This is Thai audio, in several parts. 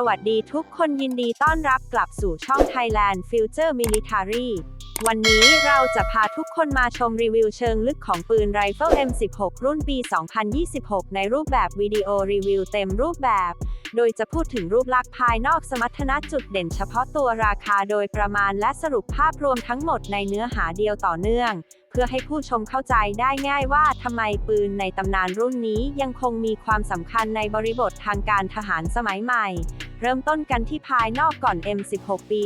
สวัสดีทุกคนยินดีต้อนรับกลับสู่ช่อง Thailand Future Military วันนี้เราจะพาทุกคนมาชมรีวิวเชิงลึกของปืนไรเฟิล M16 รุ่นปี 2026 ในรูปแบบวิดีโอรีวิวเต็มรูปแบบ โดยจะพูดถึงรูปลักษณ์ภายนอกสมรรถนะจุดเด่นเฉพาะตัวราคาโดยประมาณและสรุปภาพรวมทั้งหมดในเนื้อหาเดียวต่อเนื่อง เพื่อให้ผู้ชมเข้าใจได้ง่ายว่าทำไมปืนในตำนานรุ่นนี้ยังคงมีความสำคัญในบริบททางการทหารสมัยใหม่ เริ่มต้นกันที่ภายนอกก่อน M16 ปี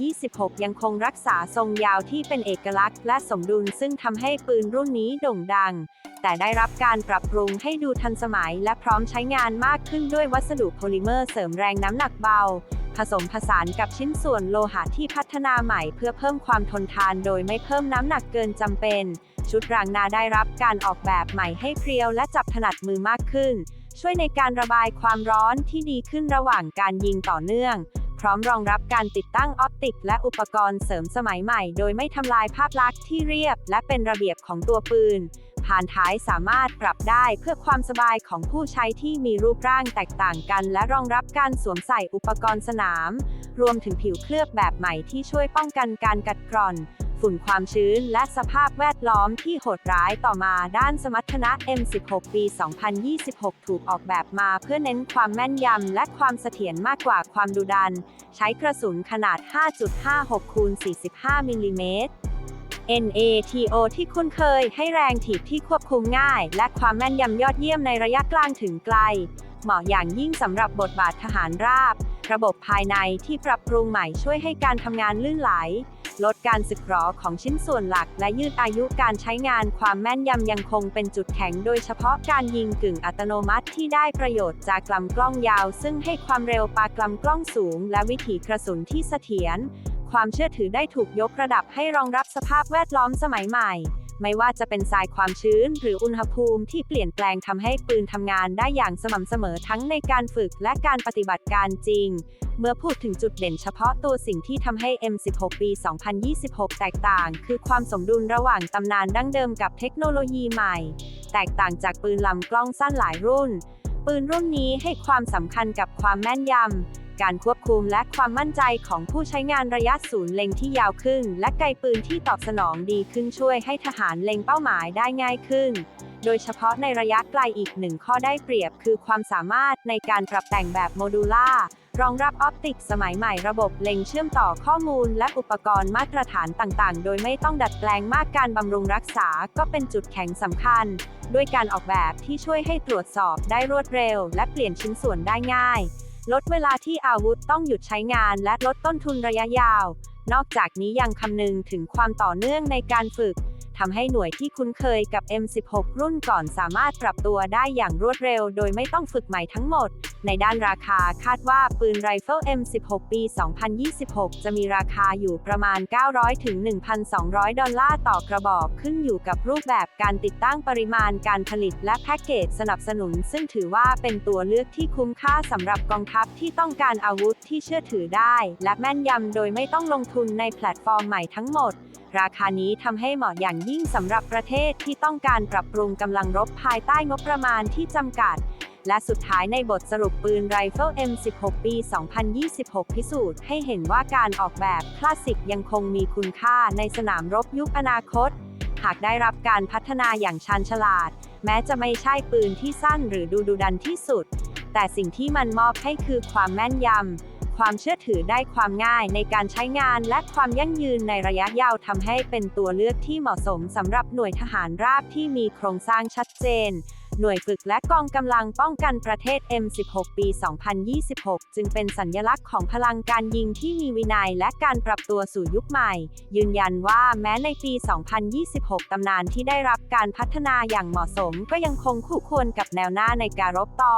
2026 ยังคงรักษาทรงยาวที่เป็นเอกลักษณ์และสมดุลซึ่งทำให้ปืนรุ่นนี้โด่งดัง แต่ได้รับการปรับปรุงให้ดูทันสมัยและพร้อมใช้งานมากขึ้นด้วยวัสดุโพลิเมอร์เสริมแรงน้ำหนักเบา ผสมผสานกับชิ้นส่วนโลหะที่พัฒนาใหม่เพื่อเพิ่มความทนทานโดยไม่เพิ่มน้ำหนักเกินจำเป็น ชุดรางนาได้รับการออกแบบใหม่ให้เพรียวและจับถนัดมือมากขึ้น ช่วยในการระบายความร้อนที่ดีขึ้นระหว่างการยิงต่อเนื่อง พร้อมรองรับการติดตั้งออปติก และอุปกรณ์เสริมสมัยใหม่ โดยไม่ทำลายภาพลักษณ์ที่เรียบ และเป็นระเบียบของตัวปืน ผ่านท้ายสามารถปรับได้เพื่อความสบายของผู้ใช้ที่มีรูปร่างแตกต่างกัน และรองรับการสวมใส่อุปกรณ์สนาม รวมถึงผิวเคลือบแบบใหม่ที่ช่วยป้องกันการกัดกร่อน ฝุ่นความชื้น และสภาพแวดล้อมที่โหดร้ายต่อมาด้านสมรรถนะ M16 ปี 2026 ถูกออกแบบมาเพื่อเน้นความแม่นยำ และความเสถียรมากกว่าความดุดัน ใช้กระสุนขนาด 5.56 คูณ 45 มิลลิเมตร NATO ที่คุ้นเคยให้แรงถีบที่ควบคุมง่าย และความแม่นยำยอดเยี่ยมในระยะกลางถึงไกล เหมาะอย่างยิ่งสำหรับบทบาททหารราบ ระบบภายในที่ปรับปรุงใหม่ช่วยให้การทำงานลื่นไหล ลดการสึกหรอของชิ้นส่วนหลัก และยืดอายุการใช้งานความแม่นยำยังคงเป็นจุดแข็งโดยเฉพาะการยิงกึ่งอัตโนมัติที่ได้ประโยชน์จากกลำกล้องยาว ซึ่งให้ความเร็วปากลำกล้องสูง และวิถีกระสุนที่เสถียรความเชื่อถือได้ถูกยกระดับให้รองรับสภาพแวดล้อมสมัยใหม่ ไม่ว่าจะเป็นทรายความชื้น หรืออุณหภูมิที่เปลี่ยนแปลงทำให้ปืนทำงานได้อย่างสม่ำเสมอทั้งในการฝึกและการปฏิบัติการจริง เมื่อพูดถึงจุดเด่นเฉพาะตัวสิ่งที่ทำให้ M16 ปี 2026 แตกต่าง คือความสมดุลระหว่างตำนานดั้งเดิมกับเทคโนโลยีใหม่ แตกต่างจากปืนลำกล้องสั้นหลายรุ่น ปืนรุ่นนี้ให้ความสำคัญกับความแม่นยำ การควบคุมและความมั่นใจของผู้ใช้งานระยะศูนย์เล็งที่ยาวขึ้น และไกลปืนที่ตอบสนองดีขึ้นช่วยให้ทหารเล็งเป้าหมายได้ง่ายขึ้น โดยเฉพาะในระยะไกลอีกหนึ่งข้อได้เปรียบคือความสามารถในการปรับแต่งแบบโมดูล่ารองรับออปติกสมัยใหม่ระบบเล็งเชื่อมต่อข้อมูลและอุปกรณ์มาตรฐานต่างๆ โดยไม่ต้องดัดแปลงมากการบำรุงรักษาก็เป็นจุดแข็งสำคัญ ด้วยการออกแบบที่ช่วยให้ตรวจสอบได้รวดเร็ว และเปลี่ยนชิ้นส่วนได้ง่าย ลดเวลาที่อาวุธต้องหยุดใช้งานและลดต้นทุนระยะยาว นอกจากนี้ยังคำนึงถึงความต่อเนื่องในการฝึก ทำให้หน่วยที่คุ้นเคยกับ M16 รุ่นก่อนสามารถปรับตัวได้อย่างรวดเร็ว โดยไม่ต้องฝึกใหม่ทั้งหมด ในด้านราคาคาดว่าปืนไรเฟิล M16 ปี 2026 จะมีราคาอยู่ประมาณ 900 ถึง 1,200 ดอลลาร์ต่อกระบอกขึ้นอยู่กับรูปแบบการติดตั้งปริมาณการผลิตและแพ็กเกจสนับสนุน ซึ่งถือว่าเป็นตัวเลือกที่คุ้มค่าสำหรับกองทัพที่ต้องการอาวุธที่เชื่อถือได้ และแม่นยำโดยไม่ต้องลงทุนในแพลตฟอร์มใหม่ทั้งหมด ราคานี้ทำให้เหมาะอย่างยิ่งสำหรับประเทศที่ต้องการปรับปรุงกำลังรบภายใต้งบประมาณที่จำกัด และสุดท้ายในบทสรุปปืนไรเฟิล M16 ปี 2026 พิสูจน์ให้เห็นว่าการออกแบบคลาสสิกยังคงมีคุณค่าในสนามรบยุคอนาคต หากได้รับการพัฒนาอย่างชาญฉลาด แม้จะไม่ใช่ปืนที่สั้นหรือดูดุดันที่สุด แต่สิ่งที่มันมอบให้คือความแม่นยำ ความเชื่อถือได้ความง่ายในการใช้งานและความยั่งยืนในระยะยาวทำให้เป็นตัวเลือกที่เหมาะสมสำหรับหน่วยทหารราบที่มีโครงสร้างชัดเจน หน่วยฝึกและกองกำลังป้องกันประเทศ M16 ปี 2026 จึงเป็นสัญลักษณ์ของพลังการยิงที่มีวินัยและการปรับตัวสู่ยุคใหม่ ยืนยันว่าแม้ในปี 2026 ตำนานที่ได้รับการพัฒนาอย่างเหมาะสม ก็ยังคงคู่ควรกับแนวหน้าในการรบต่อ